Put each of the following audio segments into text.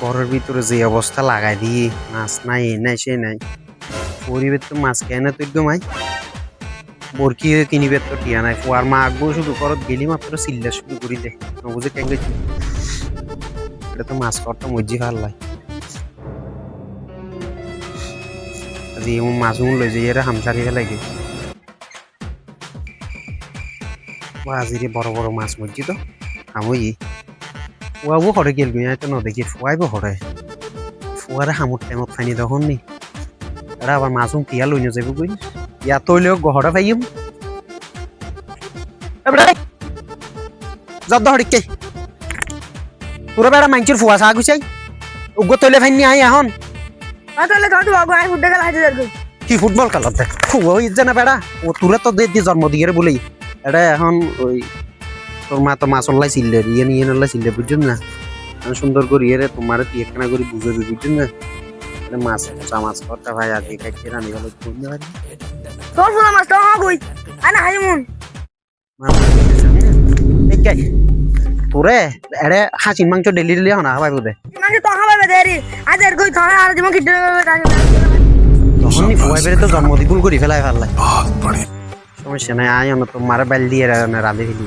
ঘরের ভিতরে যে অবস্থা লাগাই দিয়ে মাছ নাই এ নাই সে নাই। পরিবেশ তো মাছ কেনে তো একদম আই। বরকি কিনিবে তো টিয়া নাই। কুয়ার মা আগবো শুধু করত গেলি মাত্র চিল্লা শুরু করি দে। নবুঝে কেন এটা তো মাছ করতে মজ্জি ভালো লাই আজি এমন মাছ উন লৈ যাই, এরা হামসারি ফেলাই আজিরে বড় বড় মাছ মজ্জি তো আমই ফুয়াবো হরে গেল গুই তো নদেখি ফুয়াইবো হরে ফুয়ারে হামুর টাইমত ফাইনি তখন নি এরা আবার মাছুম পিয়া লই যাব কই ইয়া তৈলেও গহরে পাইম যত হরিকে তোরা বেড়া মাংসের ফুয়া চা গুছাই উগ্র তৈলে ফাইনি আই এখন কি ফুটবল খেলত দেখ ফুয়া হই না বেড়া ও তোরা তো দিয়ে জন্ম দিয়ে বলেই এটা এখন ওই তোর মা তো মাছ অনলাই চিল্লে ইয়ে নিয়ে নলাই চিল্লে বুঝছেন না আমি সুন্দর করি এরে তোমার তুই একখানা করে বুঝে দিই বুঝছেন না মাছ চা মাছ করতে ভাই আজকে খাইতে রানি ভালো বুঝতে পারি তোর ফুলা মাছ তো কই আনা হাইমুন তোরে এরে হাসিন মাংস ডেলি ডেলি হনা ভাই বোধে মানে তো খাবে দেরি আজ এর কই থানা আর জীবন কিটে তখন নি ফুয়াই বেড়ে তো জন্ম দিগুল করি ফেলাই ভালো লাগে সমস্যা নাই আয় অন্য বাইল দিয়ে রাঁধে ফেলি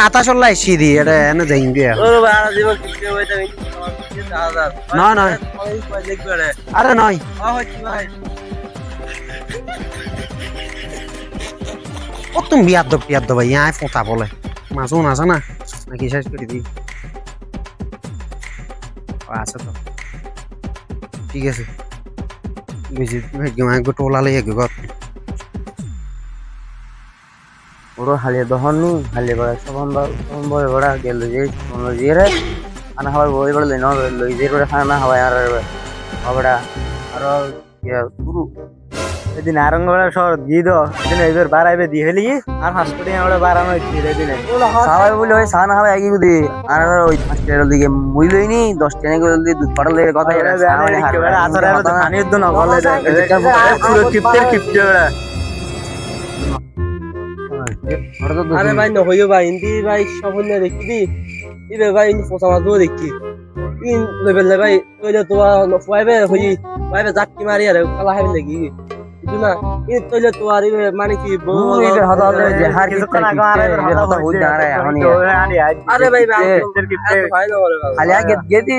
বাতাস এনে না, আরে নয় ও তুমি বিয়ার দো বিয়ার দো ভাই আয় ফোঁতা বলে। মাছও আছে না নাকি শেষ করে দিই আছে তো। ঠিক আছে। বুঝি ভাগ্য গোটো ওলালে এক গত ওর হালে দহনু, হালিয়ে বড় সবন সবন বড় বড় গেল যে কোন যে রে। আনা হওয়ার বই বড় লই নয়, লই যে রে খানা হওয়ার আর হবড়া আর ইয়া গুরু এদিন আরঙ্গড়া শহর দিয়ে দাও এদিন বাড়াইবে দিয়ে ফেলি আর হাসপাতালে আমরা বাড়ানো হচ্ছে এদিন। সবাই বলে ওই সানা হবে একই গুদি আর ওই পাঁচ টাকার দিকে মুই লইনি দশ টাকা করে দিয়ে দুধ পাঠালে কথা পানির দো না বলে পুরো কিপটের কিপটে ওরা আরে ভাই ভাই ইন্দি ভাই সবন্য দেখি দি। ভাই ইন্দি পোষা মাছ দেখি। ইন লেভেল ভাই হই জাটকি মারি আর কালা হাবি লাগি। বুঝু না ইন তইলে তো আর মানে কি না আরে ভাই না আগে গেদি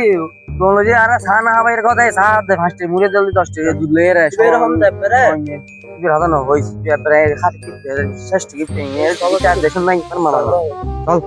বলো যে আরে সানা হাবাইর কথাই সাত দে ফাস্টে মুরে জলদি 10 টাকা দুধ লয়ে রে এরকম দেবে রে না হইস প্রায় খাতি শেষ টিকে চার দেশন নাই মারা চল।